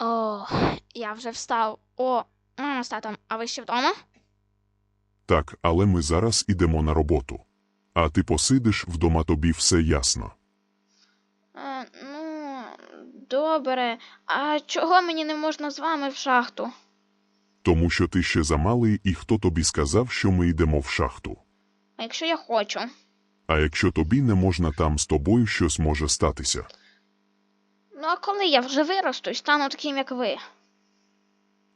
О, я вже встав. О, мама з татом, а ви ще вдома? Так, але ми зараз ідемо на роботу. А ти посидиш вдома тобі все ясно. Е, ну, добре. А чого мені не можна з вами в шахту? Тому що ти ще замалий, і хто тобі сказав, що ми йдемо в шахту. А якщо я хочу? А якщо тобі не можна там з тобою щось може статися. А коли я вже виросту і стану таким, як ви?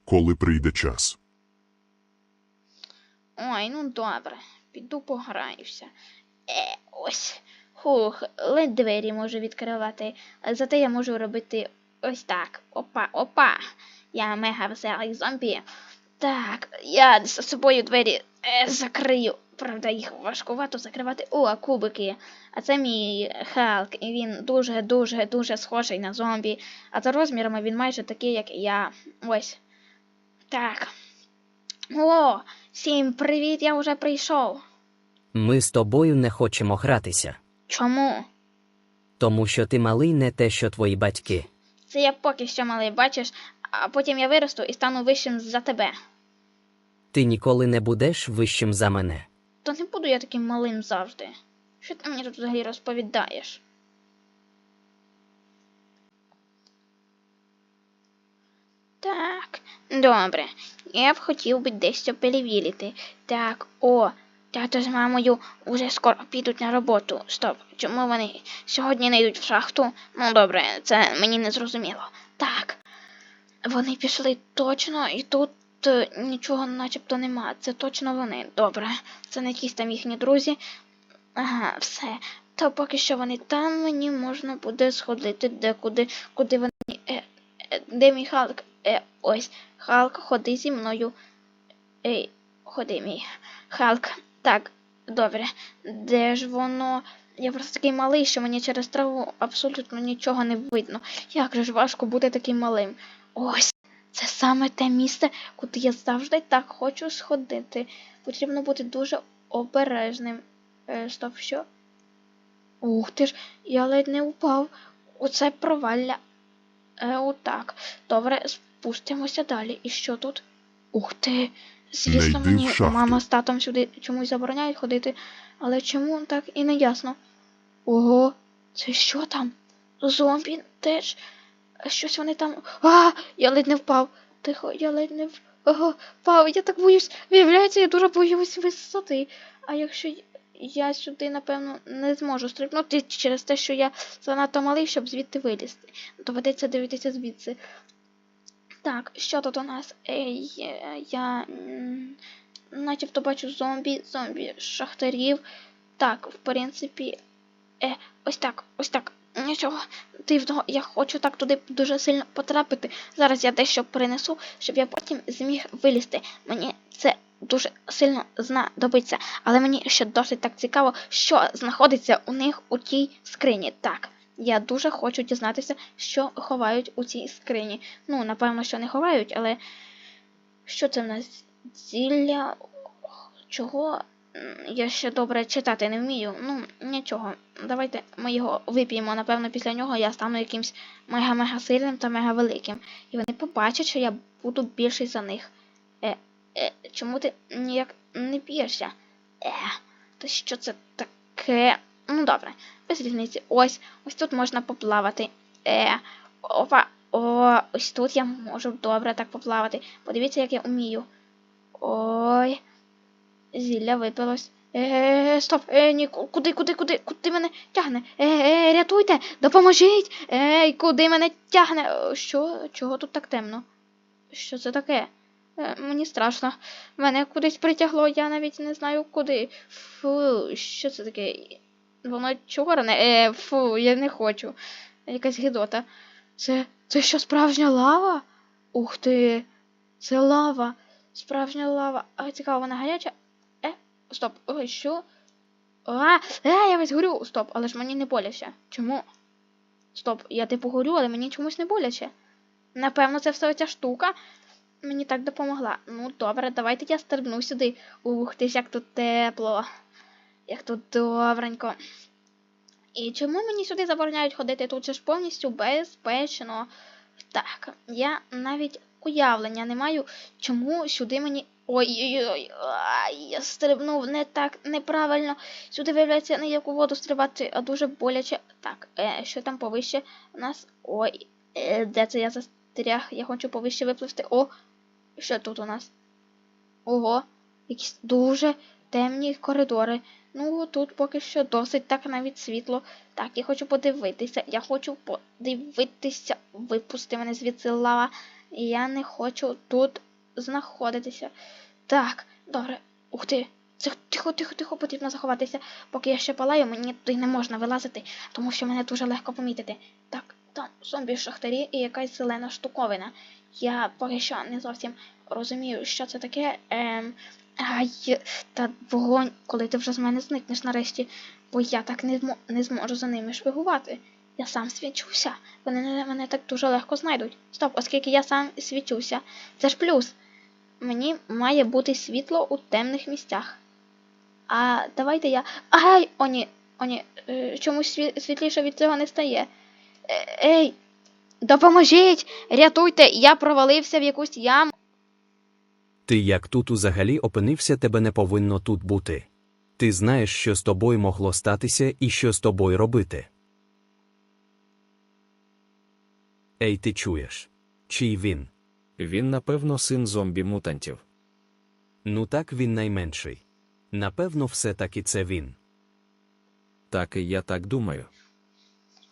Коли прийде час. Ой, ну добре. Піду пограюся. Е, ось. Хух, ледь двері можу відкривати. Зате я можу робити ось так. Опа, опа. Я мега веселий зомбі. Так, я за собою двері е, закрию. Правда, їх важкувато закривати. О, кубики. А це мій Халк, і він дуже, дуже, дуже схожий на зомбі. А за розмірами він майже такий, як я. Ось. Так. О, всім привіт, я вже прийшов. Ми з тобою не хочемо гратися, Чому? тому що ти малий не те, що твої батьки. Це я поки що малий, бачиш, а потім я виросту і стану вищим за тебе. Ти ніколи не будеш вищим за мене. То не буду я таким малим завжди. Що ти мені тут взагалі розповідаєш? Так, добре. Я б хотів би дещо перевірити. Так, о, тато з мамою уже скоро підуть на роботу. Стоп, чому вони сьогодні не йдуть в шахту? Ну добре, це мені не зрозуміло. Так. Вони пішли точно, і тут е, нічого начебто нема. Це точно вони. Добре. Це не якісь там їхні друзі. Ага, все. То поки що вони там, мені можна буде сходити декуди, куди вони. Е, е, де мій Халк? Е, ось. Халк, ходи зі мною. Ей, ходи мій. Халк. Так, добре. Де ж воно? Я просто такий малий, що мені через траву абсолютно нічого не видно. Як же ж важко бути таким малим. Ось. Це саме те місце, куди я завжди так хочу сходити. Потрібно бути дуже обережним. Е, стоп, що? Ух ти ж, я ледь не упав. Оце провалля. Е, отак. Добре, спустимося далі. І що тут? Ух ти. Звісно, мені мама з татом сюди чомусь забороняють ходити, але чому так і не ясно. Ого, це що там? Зомбі теж. Щось вони там. А, я ледь не впав. Тихо, я ледь не впав. Я так боюсь. Виявляється, я дуже боюсь висоти. А якщо я сюди, напевно, не зможу стрибнути через те, що я занадто малий, щоб звідти вилізти. Доведеться дивитися звідси. Так, що тут у нас? Ей, я начебто бачу зомбі, зомбі, шахтарів. Так, в принципі. Е, ось так, ось так. Нічого дивного, я хочу так туди дуже сильно потрапити. Зараз я дещо принесу, щоб я потім зміг вилізти. Мені це дуже сильно знадобиться, але мені ще досить так цікаво, що знаходиться у них у тій скрині. Так, я дуже хочу дізнатися, що ховають у цій скрині. Ну, напевно, що не ховають, але що це в нас? Зілля? Чого? Я ще добре читати не вмію. Ну, нічого. Давайте ми його вип'ємо. Напевно, після нього я стану якимсь мега-мега сильним та мега великим. І вони побачать, що я буду більший за них. Е, е, чому ти ніяк не п'єшся? Е, та що це таке? Ну добре, без різниці. Ось, ось тут можна поплавати. Е, опа, о, ось тут я можу добре так поплавати. Подивіться, як я вмію. Ой. Зілля випилось. Е, стоп, е, ні, куди, куди, куди, куди мене тягне? Е, рятуйте, допоможіть! Ей, куди мене тягне? Що? Чого тут так темно? Що це таке? Е, мені страшно. Мене кудись притягло, я навіть не знаю куди. Фу, що це таке? Воно чорне. Е, фу, я не хочу. Якась гидота. Це. Це що, справжня лава? Ух ти! Це лава. Справжня лава. А цікаво, вона гаряча? Стоп, ой, що? А, е, я весь горю. Стоп, але ж мені не боляче. Чому? Стоп, я типу горю, але мені чомусь не боляче. Напевно, це все оця штука мені так допомогла. Ну, добре, давайте я стрибну сюди. Ух ти ж, як тут тепло. Як тут добренько. І чому мені сюди забороняють ходити? Тут же ж повністю безпечно. Так, я навіть уявлення не маю, чому сюди мені. Ой-ой-ой, я стрибнув не так неправильно. Сюди виявляється не як у воду стрибати, а дуже боляче. Так, е, що там повище у нас. Ой, е, де це я застряг? Я хочу повище випливти. О, що тут у нас? Ого, якісь дуже темні коридори. Ну, тут поки що досить так навіть світло. Так, я хочу подивитися. Я хочу подивитися. Випусти мене звідси лава. Я не хочу тут знаходитися. Так, добре. Ух ти. Тихо, тихо, тихо, потрібно заховатися. Поки я ще палаю, мені туди не можна вилазити, тому що мене дуже легко помітити. Так, там зомбі-шахтарі і якась зелена штуковина. Я поки що не зовсім розумію, що це таке. Ем, ай, та вогонь, коли ти вже з мене зникнеш нарешті, бо я так не, змо- не зможу за ними шпигувати. Я сам свічуся. Вони мене так дуже легко знайдуть. Стоп, оскільки я сам свічуся, це ж плюс. Мені має бути світло у темних місцях. А давайте я. Ай! О, ні, о, ні. е, Чомусь світліше від цього не стає. Е, Ей! Допоможіть! Рятуйте! Я провалився в якусь яму. Ти як тут взагалі опинився, тебе не повинно тут бути. Ти знаєш, що з тобою могло статися і що з тобою робити. Ей, ти чуєш? Чий він? Він, напевно, син зомбі-мутантів. Ну так він найменший. Напевно, все таки це він. Так і я так думаю.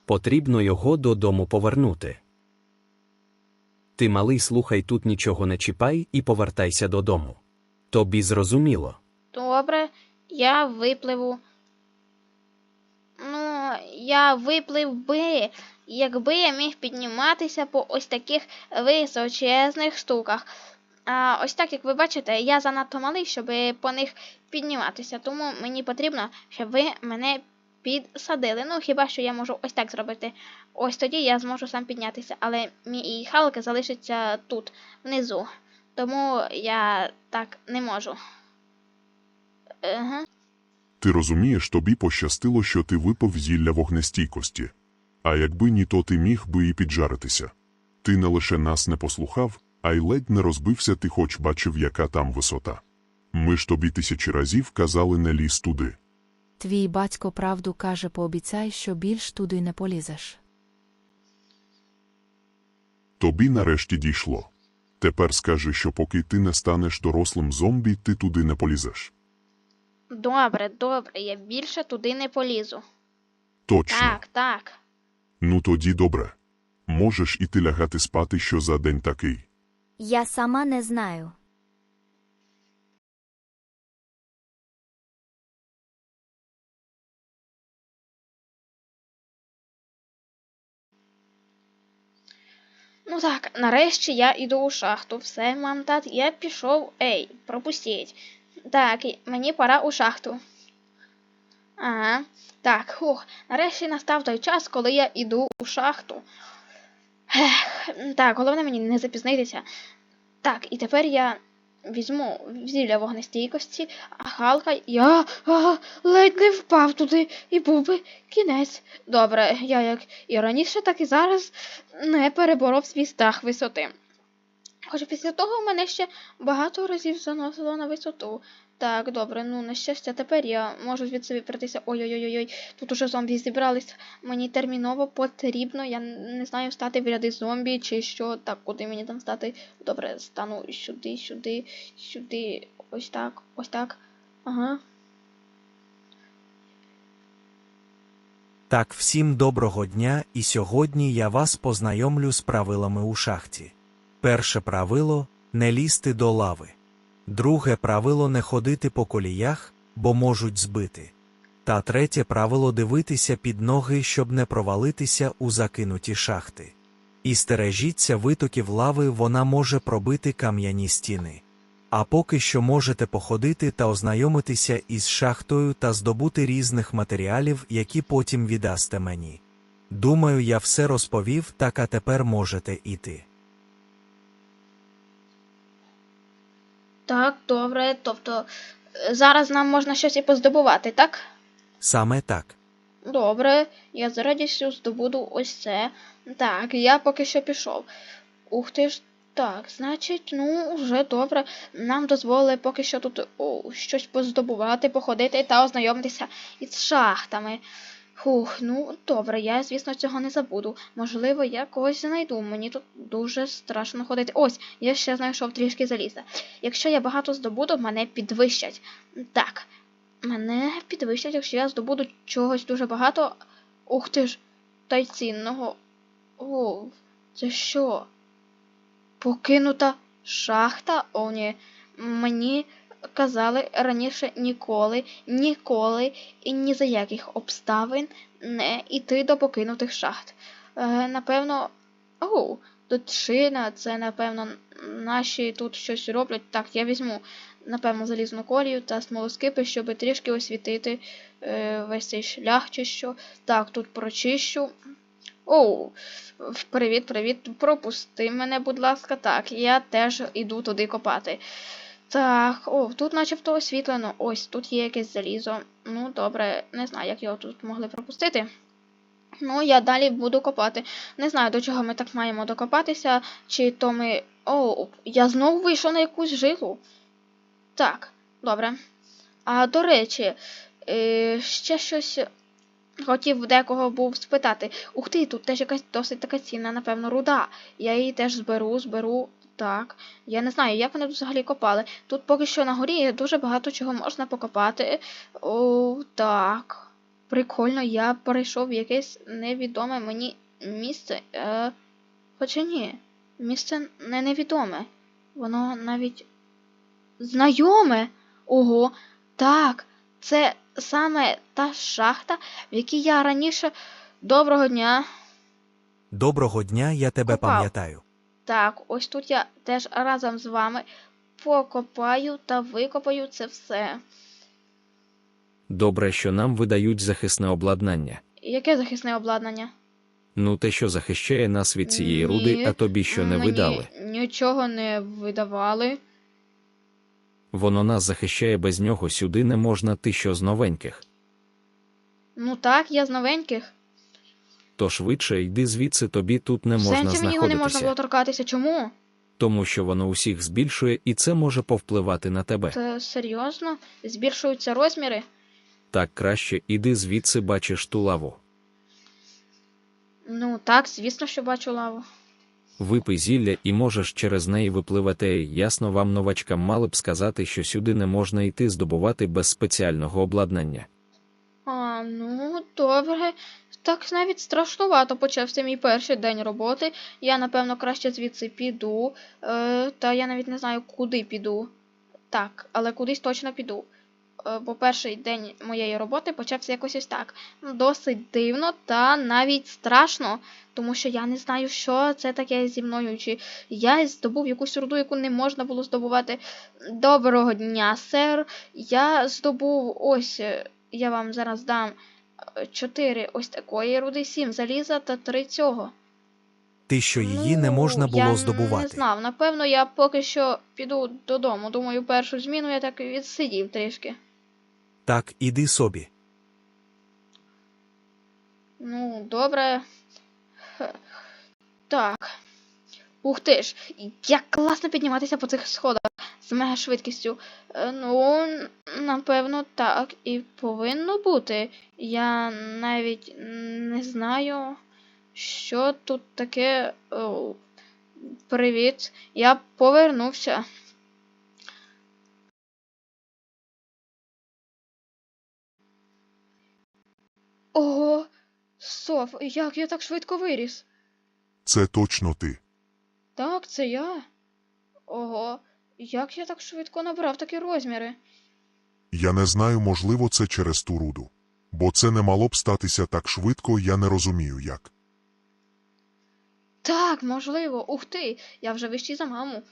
Потрібно його додому повернути. Ти, малий, слухай тут нічого не чіпай і повертайся додому. Тобі зрозуміло. Добре, я випливу. Ну, я виплив би, якби я міг підніматися по ось таких височезних штуках. А ось так, як ви бачите, я занадто малий, щоб по них підніматися. Тому мені потрібно, щоб ви мене підсадили. Ну, хіба що я можу ось так зробити. Ось тоді я зможу сам піднятися, але мій Халк залишиться тут, внизу. Тому я так не можу. Ага. Ти розумієш, тобі пощастило, що ти випив зілля вогнестійкості. А якби ні, то ти міг би і піджаритися. Ти не лише нас не послухав, а й ледь не розбився, ти хоч бачив, яка там висота. Ми ж тобі тисячі разів казали не лізь туди. Твій батько правду каже, пообіцяй, що більш туди не полізеш. Тобі нарешті дійшло. Тепер скажи, що поки ти не станеш дорослим зомбі, ти туди не полізеш. Добре, добре, я більше туди не полізу. Точно. Так, так. Ну тоді добре. Можеш іти лягати спати, що за день такий. Я сама не знаю. Ну так, нарешті я іду у шахту. Все, мам, тат, я пішов. Ей, пропустіть. Так, мені пора у шахту. Ага. Так, хух, нарешті настав той час, коли я іду у шахту. Ех, так, головне мені не запізнитися. Так, і тепер я візьму зілля вогнестійкості, а Халка я а, ледь не впав туди і був би кінець. Добре, я як і раніше, так і зараз не переборов свій страх висоти. Хоча після того мене ще багато разів заносило на висоту. Так, добре, ну на щастя, тепер я можу звідси вибратися. Ой-ой-ой, тут уже зомбі зібрались. Мені терміново потрібно, я не знаю, стати в ряди зомбі чи що. Так, куди мені там стати? Добре, стану сюди, сюди, сюди, ось так, ось так. Ага. Так, всім доброго дня, і сьогодні я вас познайомлю з правилами у шахті. Перше правило не лізти до лави. Друге правило не ходити по коліях, бо можуть збити. Та третє правило дивитися під ноги, щоб не провалитися у закинуті шахти. І стережіться витоків лави, вона може пробити кам'яні стіни. А поки що можете походити та ознайомитися із шахтою та здобути різних матеріалів, які потім віддасте мені. Думаю, я все розповів, так а тепер можете іти. Так, добре. Тобто е, зараз нам можна щось і поздобувати, так? Саме так. Добре, я з радістю здобуду ось це. Так, я поки що пішов. Ух ти ж. Так, значить, ну, вже добре. Нам дозволили поки що тут о, щось поздобувати, походити та ознайомитися із шахтами. Фух, ну добре, я, звісно, цього не забуду. Можливо, я когось знайду. Мені тут дуже страшно ходити. Ось, я ще знайшов трішки заліза. Якщо я багато здобуду, мене підвищать. Так, мене підвищать, якщо я здобуду чогось дуже багато. Ух ти ж, та й цінного. О, це що? Покинута шахта? О, ні. Мені казали раніше ніколи, ніколи і ні за яких обставин не йти до покинутих шахт. Е, напевно. Оу, тут шина, це, напевно, наші тут щось роблять. Так, я візьму, напевно, залізну колію та смолоскипи, щоб трішки освітити е, весь цей шлях чи що. Так, тут прочищу. Оу, привіт, привіт. Пропусти мене, будь ласка. Так, я теж іду туди копати. Так, о, тут начебто освітлено. Ось, тут є якесь залізо. Ну, добре, не знаю, як його тут могли пропустити. Ну, я далі буду копати. Не знаю, до чого ми так маємо докопатися, чи то ми. О, я знову вийшов на якусь жилу. Так, добре. А до речі, е, ще щось хотів декого був спитати. Ух ти, тут теж якась досить така цінна, напевно, руда. Я її теж зберу, зберу. Так. Я не знаю, як вони взагалі копали. Тут поки що на горі дуже багато чого можна покопати. О, так. Прикольно, я перейшов в якесь невідоме мені місце. Е, хоча ні, місце не невідоме. Воно навіть знайоме. Ого, так, це саме та шахта, в якій я раніше. Доброго дня. Доброго дня, я тебе пам'ятаю. Так, ось тут я теж разом з вами покопаю та викопаю це все. Добре, що нам видають захисне обладнання. Яке захисне обладнання? Ну, те, що захищає нас від цієї руди, а тобі що не Мені видали. Нічого не видавали. Воно нас захищає без нього сюди не можна ти що з новеньких. Ну так, я з новеньких. То швидше йди звідси, тобі тут не можна сенсі мені його не можна було торкатися. Чому? тому що воно усіх збільшує, і це може повпливати на тебе. Це серйозно? Збільшуються розміри? Так краще іди звідси, бачиш ту лаву. Ну так, звісно, що бачу лаву. Випий зілля і можеш через неї випливати. Ясно, вам новачкам мали б сказати, що сюди не можна йти здобувати без спеціального обладнання. А, ну, добре. Так навіть страшнувато почався мій перший день роботи. Я, напевно, краще звідси піду. Е, та я навіть не знаю, куди піду. Так, але кудись точно піду. Е, бо перший день моєї роботи почався якось ось так. Досить дивно та навіть страшно, тому що я не знаю, що це таке зі мною. Чи я здобув якусь руду, яку не можна було здобувати. Доброго дня, сер. Я здобув ось. е, Я вам зараз дам чотири ось такої руди, сім заліза та три цього. Ти що її не Ну, можна було я Не знав. Напевно, я поки що піду додому. Думаю, першу зміну я так відсидів трішки. Так, іди собі. Ну, добре. Так. Ух ти ж, як класно підніматися по цих сходах з мега швидкістю. Е, Ну, напевно, так і повинно бути. Я навіть не знаю, що тут таке. О, привіт. Я повернувся. Ого, Соф, як я так швидко виріс? Це точно ти. Так, це я. Ого, як я так швидко набрав такі розміри? Я не знаю, можливо, це через ту руду. Бо це не мало б статися так швидко, я не розумію як. Так, можливо. Ух ти, я вже вищий за маму.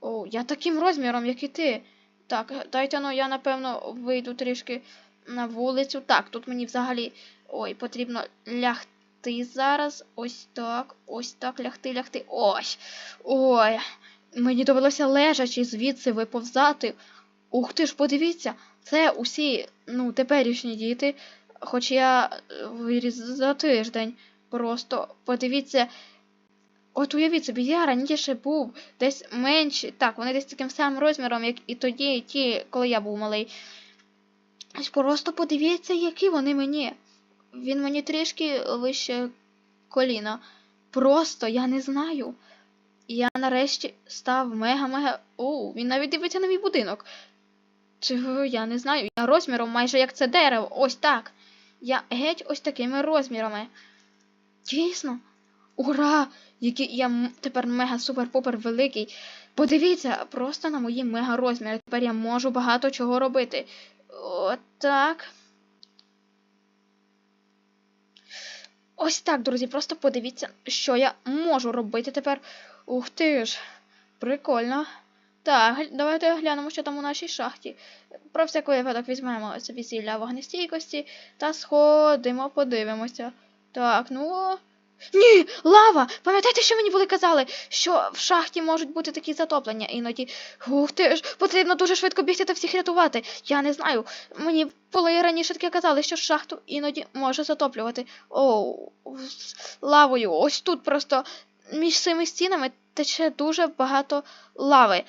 О, я таким розміром, як і ти. Так, дайте ну я напевно вийду трішки на вулицю. Так, тут мені взагалі. Ой, потрібно лягти зараз. Ось так, ось так, лягти, лягти. Ось. Ой. Мені довелося лежачи звідси виповзати. Ух ти ж, подивіться, це усі, ну, теперішні діти. хоч я е, виріс за тиждень. Просто подивіться. От уявіть собі, я раніше був десь менший. Так, вони десь таким самим розміром, як і тоді, і ті, коли я був малий. Ось Просто подивіться, які вони мені. Він мені трішки вище коліна. Просто я не знаю. Я нарешті став мега-мега. О, він навіть дивиться на мій будинок. Чого я не знаю. Я розміром майже як це дерево. Ось так. Я геть ось такими розмірами. Дійсно. Ура! Який я тепер мега-супер-попер великий. Подивіться, просто на мої мега розміри. Тепер я можу багато чого робити. Отак. Ось так, друзі, просто подивіться, що я можу робити тепер. Ух ти ж, прикольно. Так, давайте глянемо, що там у нашій шахті. Про всякий випадок візьмемо собі зілля вогнестійкості та сходимо, подивимося. Так, ну. Ні, лава! Пам'ятаєте, що мені були казали, що в шахті можуть бути такі затоплення іноді. Ух ти ж, потрібно дуже швидко бігти та всіх рятувати. Я не знаю. Мені були раніше таке казали, що шахту іноді може затоплювати. Оу, лавою. Ось тут просто між цими стінами тече дуже багато лави.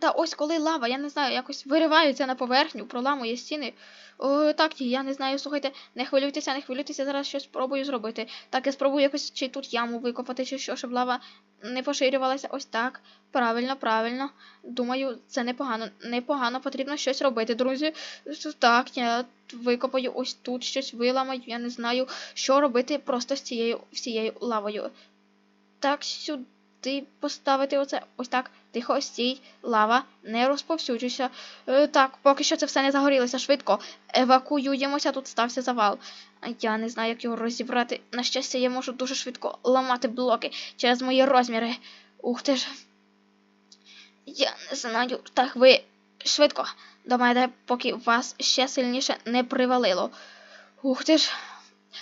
Та ось коли лава, я не знаю, якось виривається на поверхню, проламує стіни. О, так, я не знаю, слухайте, не хвилюйтеся, не хвилюйтеся, зараз щось спробую зробити. Так, я спробую якось чи тут яму викопати, чи що, щоб лава не поширювалася. Ось так. Правильно, правильно. Думаю, це непогано. Непогано, потрібно щось робити, друзі. Так, я викопаю ось тут щось виламаю, я не знаю, що робити просто з цією всією лавою. Так, сюди поставити оце. Ось так. Тихо, стій, лава, не розповсюджуйся. Е, так, поки що це все не загорілося швидко. Евакуюємося, тут стався завал. Я не знаю, як його розібрати. На щастя, я можу дуже швидко ламати блоки через мої розміри. Ух ти ж. Я не знаю. Так, ви швидко до мене, поки вас ще сильніше не привалило. Ух ти ж.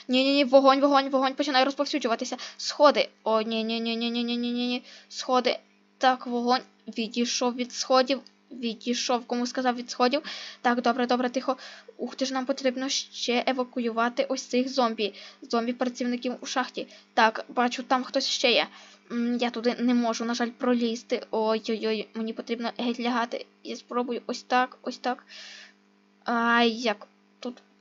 Ні-ні-ні, вогонь, вогонь, вогонь починає розповсюджуватися. Сходи. О, ні-ні-ні-ні-ні-ні-ні-ні. Сходи. Так, вогонь відійшов від сходів. Відійшов, кому сказав від сходів. Так, добре, добре, тихо. Ух ти ж, нам потрібно ще евакуювати ось цих зомбі. Зомбі-працівників у шахті. Так, бачу, там хтось ще є. Я туди не можу, на жаль, пролізти. Ой-ой-ой, мені потрібно геть лягати. Я спробую ось так, ось так. Ай, як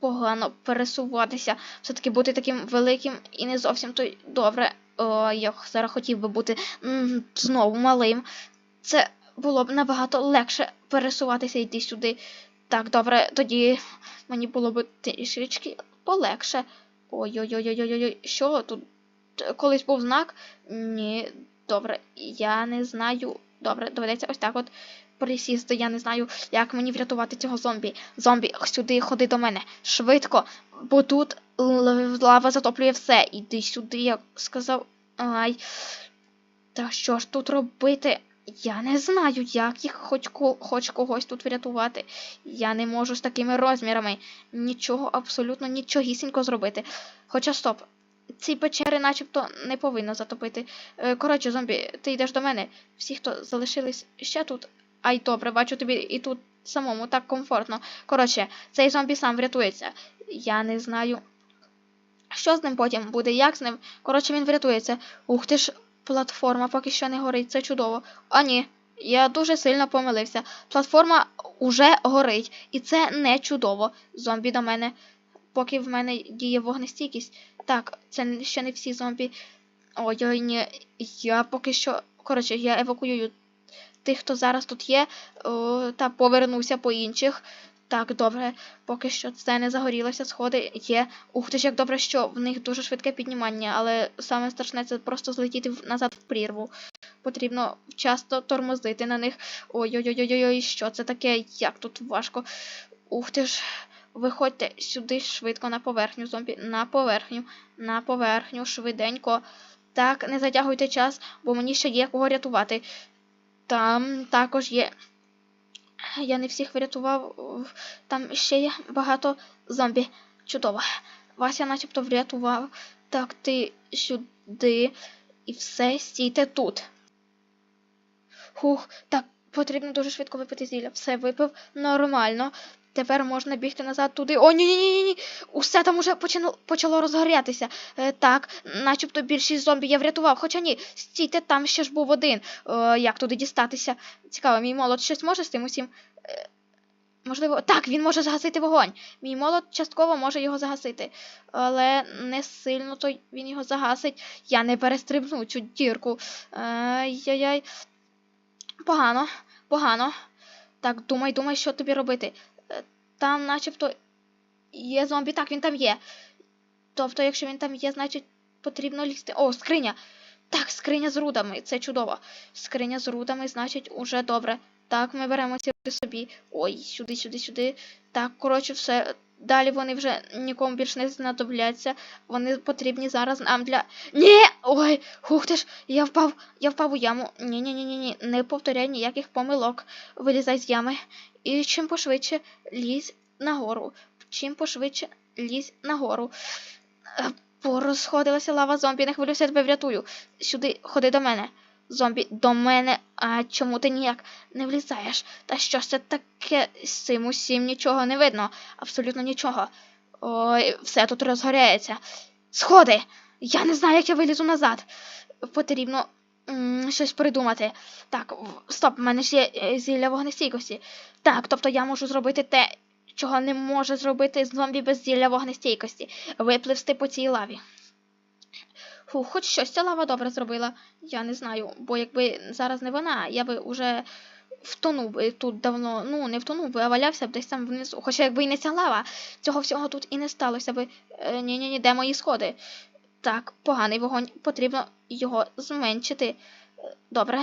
погано пересуватися. Все-таки бути таким великим і не зовсім то добре. О, я зараз хотів би бути знову малим. Це було б набагато легше пересуватися йти сюди. Так, добре, тоді мені було б трішечки полегше. Ой-ой-ой-ой-ой-ой, що тут? Колись був знак? Ні, добре, я не знаю. Добре, доведеться ось так от присісти. Я не знаю, як мені врятувати цього зомбі. Зомбі, сюди ходи до мене. Швидко, бо тут лава затоплює все. Іди сюди, я сказав. Ай. Та що ж тут робити? Я не знаю, як їх хоч, хоч когось тут врятувати. Я не можу з такими розмірами нічого, абсолютно нічогісінько зробити. Хоча стоп, ці печери начебто не повинно затопити. Е, Коротше, зомбі, ти йдеш до мене. Всі, хто залишились ще тут. Ай, добре, бачу тобі і тут самому так комфортно. Коротше, цей зомбі сам врятується. Я не знаю. Що з ним потім буде, як з ним? Коротше, він врятується. Ух ти ж, платформа поки що не горить, це чудово. А ні, я дуже сильно помилився. Платформа уже горить, і це не чудово. Зомбі до мене. Поки в мене діє вогнестійкість. Так, це ще не всі зомбі. Ой-ой, ні. Я поки що. Коротше, я евакуюю тих, хто зараз тут є, та повернуся по інших. Так, добре, поки що це не загорілося, сходи є. Ух ти ж, як добре, що в них дуже швидке піднімання, але саме страшне це просто злетіти назад в прірву. Потрібно часто тормозити на них. Ой-ой-ой-ой, що це таке? Як тут важко. Ух ти ж. Виходьте сюди швидко на поверхню, зомбі. На поверхню, на поверхню, швиденько. Так, не затягуйте час, бо мені ще є кого рятувати. Там також є. Я не всіх врятував. Там ще є багато зомбі. Чудово. Вас я начебто врятував. Так, ти сюди. І все, стійте тут. Хух, так, потрібно дуже швидко випити зілля. Все випив нормально. Тепер можна бігти назад туди. О, ні, ні, ні, ні. Усе там уже почало, почало розгорятися. Е, так, начебто більшість зомбі я врятував. Хоча ні, стійте, там ще ж був один. Е, як туди дістатися? Цікаво, мій молот щось може з тим усім? Е, можливо, так, він може загасити вогонь. Мій молот частково може його загасити. Але не сильно то він його загасить. Я не перестрибну цю дірку. Ай-яй-яй. Погано, погано. Так, думай, думай, що тобі робити. Там, начебто, є зомбі. Так, він там є. Тобто, якщо він там є, значить потрібно лізти. О, скриня! Так, скриня з рудами. Це чудово. Скриня з рудами, значить, уже добре. Так, ми беремо ці собі. Ой, сюди, сюди, сюди. Так, коротше, все. Далі вони вже нікому більш не знадобляться. Вони потрібні зараз нам для. Ні! Ой, хух ти ж, я впав, я впав у яму. Ні, ні, ні, ні, ні. Не повторяй ніяких помилок. Вилізай з ями. І чим пошвидше лізь нагору. Чим пошвидше лізь нагору. Е, Порозходилася лава зомбі, не хвилюйся, я тебе врятую. Сюди, ходи до мене. Зомбі, до мене. А чому ти ніяк не влізаєш? Та що ж це таке? З цим усім нічого не видно. Абсолютно нічого. Ой, все тут розгоряється. Сходи! Я не знаю, як я вилізу назад. Потрібно щось придумати. Так, стоп, в мене ж є е, зілля вогнестійкості. Так, тобто я можу зробити те, чого не може зробити зомбі без зілля вогнестійкості. Випливсти по цій лаві. Фу, хоч щось ця лава добре зробила. Я не знаю, бо якби зараз не вона, я би уже втонув тут давно. Ну, не втонув би, а валявся б десь там внизу. Хоча якби і не ця лава, цього всього тут і не сталося би. Е, ні-ні-ні, де мої сходи? Так, поганий вогонь, потрібно його зменшити. Е, Добре.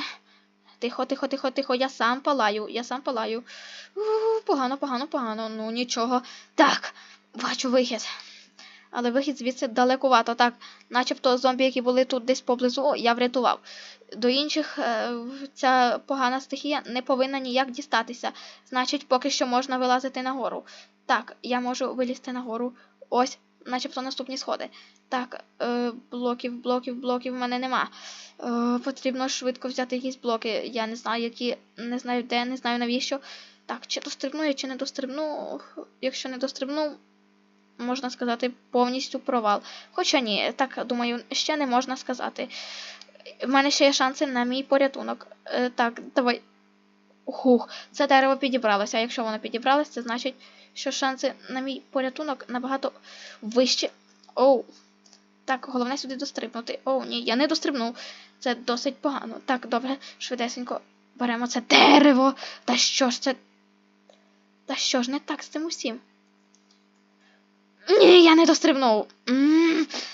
Тихо, тихо, тихо, тихо, я сам палаю, я сам палаю. У, погано, погано, погано. Ну нічого. Так, бачу вихід. Але вихід звідси далекувато, так, начебто зомбі, які були тут десь поблизу, я врятував. До інших е, ця погана стихія не повинна ніяк дістатися. Значить, поки що можна вилазити нагору. Так, я можу вилізти нагору. Ось, начебто наступні сходи. Так, е, блоків, блоків, блоків в мене нема. Е, потрібно швидко взяти якісь блоки. Я не знаю, які, не знаю де, не знаю навіщо. Так, чи дострибну я, чи не дострибну. Якщо не дострибну, можна сказати, повністю провал. Хоча ні, так думаю, ще не можна сказати. В мене ще є шанси на мій порятунок. Е, так, давай. Хух, це дерево підібралося. А якщо воно підібралося, це значить, що шанси на мій порятунок набагато вищі. Оу. Так, головне сюди дострибнути. Оу, ні, я не дострибнув. Це досить погано. Так, добре, швидесенько беремо це дерево. Та що ж це? Та що ж не так з цим усім? Ні, я не дострибнув.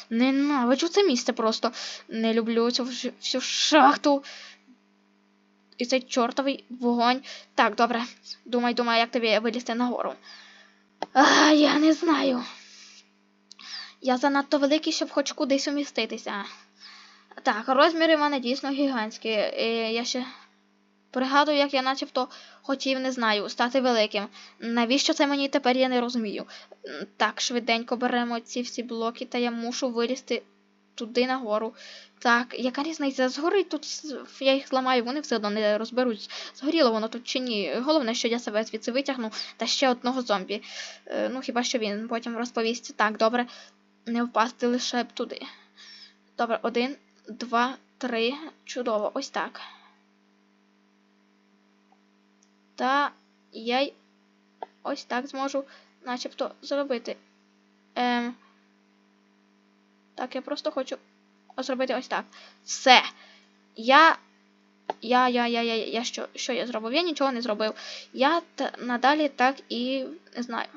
Ненавиджу це місце просто. Не люблю цю всю шахту. І цей чортовий вогонь. Так, добре. Думай, думай, як тобі вилізти нагору. А, я не знаю. Я занадто великий, щоб хоч кудись уміститися. Так, розміри в мене дійсно гігантські. І я ще пригадую, як я начебто хотів, не знаю, стати великим. Навіщо це мені тепер я не розумію. Так, швиденько беремо ці всі блоки, та я мушу вилізти туди нагору. Так, яка різниця? Згорить тут, я їх зламаю, вони все одно не розберуть. Згоріло воно тут чи ні. Головне, що я себе звідси витягну, та ще одного зомбі. Е, ну, хіба що він потім розповість. Так, добре. Не впасти лише б туди. Добре, один, два, три. Чудово, ось так. Та я й ось так зможу начебто зробити. Ем, так, я просто хочу зробити ось так. Все. Я. Я, я, я, я, я що, що я зробив? Я нічого не зробив. Я та, надалі так і не знаю.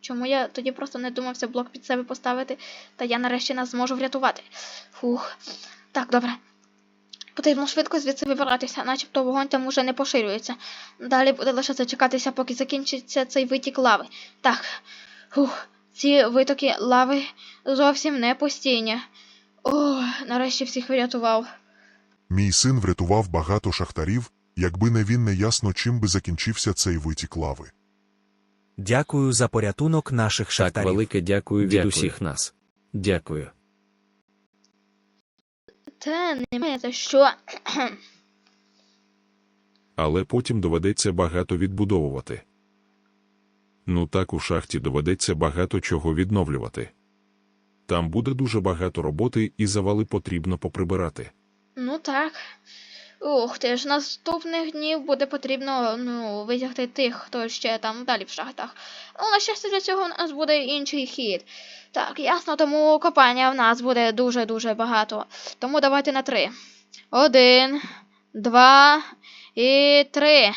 Чому я тоді просто не думався блок під себе поставити, та я нарешті нас зможу врятувати. Фух. Так, добре. Потрібно швидко звідси вибиратися, начебто вогонь там уже не поширюється. Далі буде лише зачекатися, поки закінчиться цей витік лави. Так. Фух. Ці витоки лави зовсім не постійні. О, нарешті всіх врятував. Мій син врятував багато шахтарів, якби не він не ясно, чим би закінчився цей витік лави. Дякую за порятунок наших Так, шахтарів. велике дякую від Дякую. усіх нас. Дякую. Та немає за що. Але потім доведеться багато відбудовувати. Ну так у шахті доведеться багато чого відновлювати. Там буде дуже багато роботи і завали потрібно поприбирати. Ну так. Ух ти ж, наступних днів буде потрібно ну, витягти тих, хто ще там далі в шахтах. Ну, на щастя, для цього в нас буде інший хід. Так, ясно, тому копання в нас буде дуже-дуже багато. Тому давайте на три. Один, два і три.